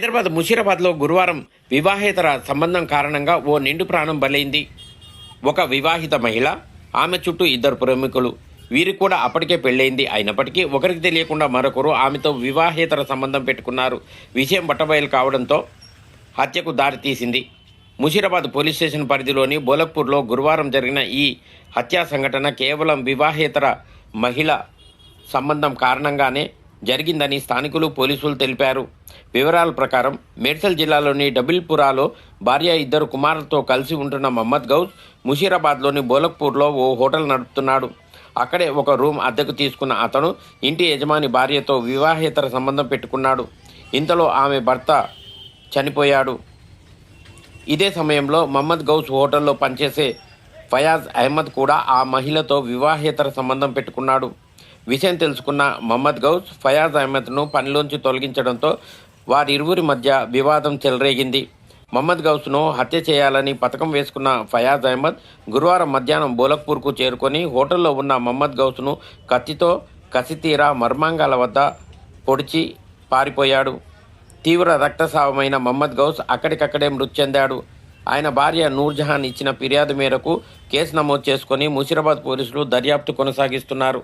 హైదరాబాద్ ముషీరాబాద్లో గురువారం వివాహేతర సంబంధం కారణంగా ఓ నిండు ప్రాణం బలైంది. ఒక వివాహిత మహిళ ఆమె చుట్టూ ఇద్దరు ప్రేమికులు. వీరికి కూడా అప్పటికే పెళ్ళైంది. అయినప్పటికీ ఒకరికి తెలియకుండా మరొకరు ఆమెతో వివాహేతర సంబంధం పెట్టుకున్నారు. విషయం బట్టబయలు కావడంతో హత్యకు దారితీసింది ముషీరాబాద్ పోలీస్ స్టేషన్ పరిధిలోని బోలక్పూర్లో గురువారం జరిగిన ఈ హత్యా సంఘటన కేవలం వివాహేతర మహిళ సంబంధం కారణంగానే జరిగిందని స్థానికులు పోలీసులు తెలిపారు. వివరాల ప్రకారం మేడ్చల్ జిల్లాలోని డబిల్పురాలో భార్య ఇద్దరు కుమారులతో కలిసి ఉంటున్న మహమ్మద్ గౌస్ ముషీరాబాద్లోని బోలక్పూర్లో ఓ హోటల్ నడుపుతున్నాడు. అక్కడే ఒక రూమ్ అద్దెకు తీసుకున్న అతను ఇంటి యజమాని భార్యతో వివాహేతర సంబంధం పెట్టుకున్నాడు. ఇంతలో ఆమె భర్త చనిపోయాడు. ఇదే సమయంలో మహమ్మద్ గౌస్ హోటల్లో పనిచేసే ఫయాజ్ అహ్మద్ కూడా ఆ మహిళతో వివాహేతర సంబంధం పెట్టుకున్నాడు. విషయం తెలుసుకున్న మహమ్మద్ గౌస్ ఫయాజ్ అహ్మద్ను పనిలోంచి తొలగించడంతో వారిరువురి మధ్య వివాదం చెలరేగింది. మహమ్మద్ గౌస్ను హత్య చేయాలని పథకం వేసుకున్న ఫయాజ్ అహ్మద్ గురువారం మధ్యాహ్నం బోలక్పూర్కు చేరుకొని హోటల్లో ఉన్న మహమ్మద్ గౌస్ను కత్తితో కసితీరా మర్మాంగాల వద్ద పొడిచి పారిపోయాడు. తీవ్ర రక్తస్రావమైన మహమ్మద్ గౌస్ అక్కడికక్కడే మృతి చెందాడు. ఆయన భార్య నూర్జహాన్ ఇచ్చిన ఫిర్యాదు మేరకు కేసు నమోదు చేసుకొని ముషిరాబాద్ పోలీసులు దర్యాప్తు కొనసాగిస్తున్నారు.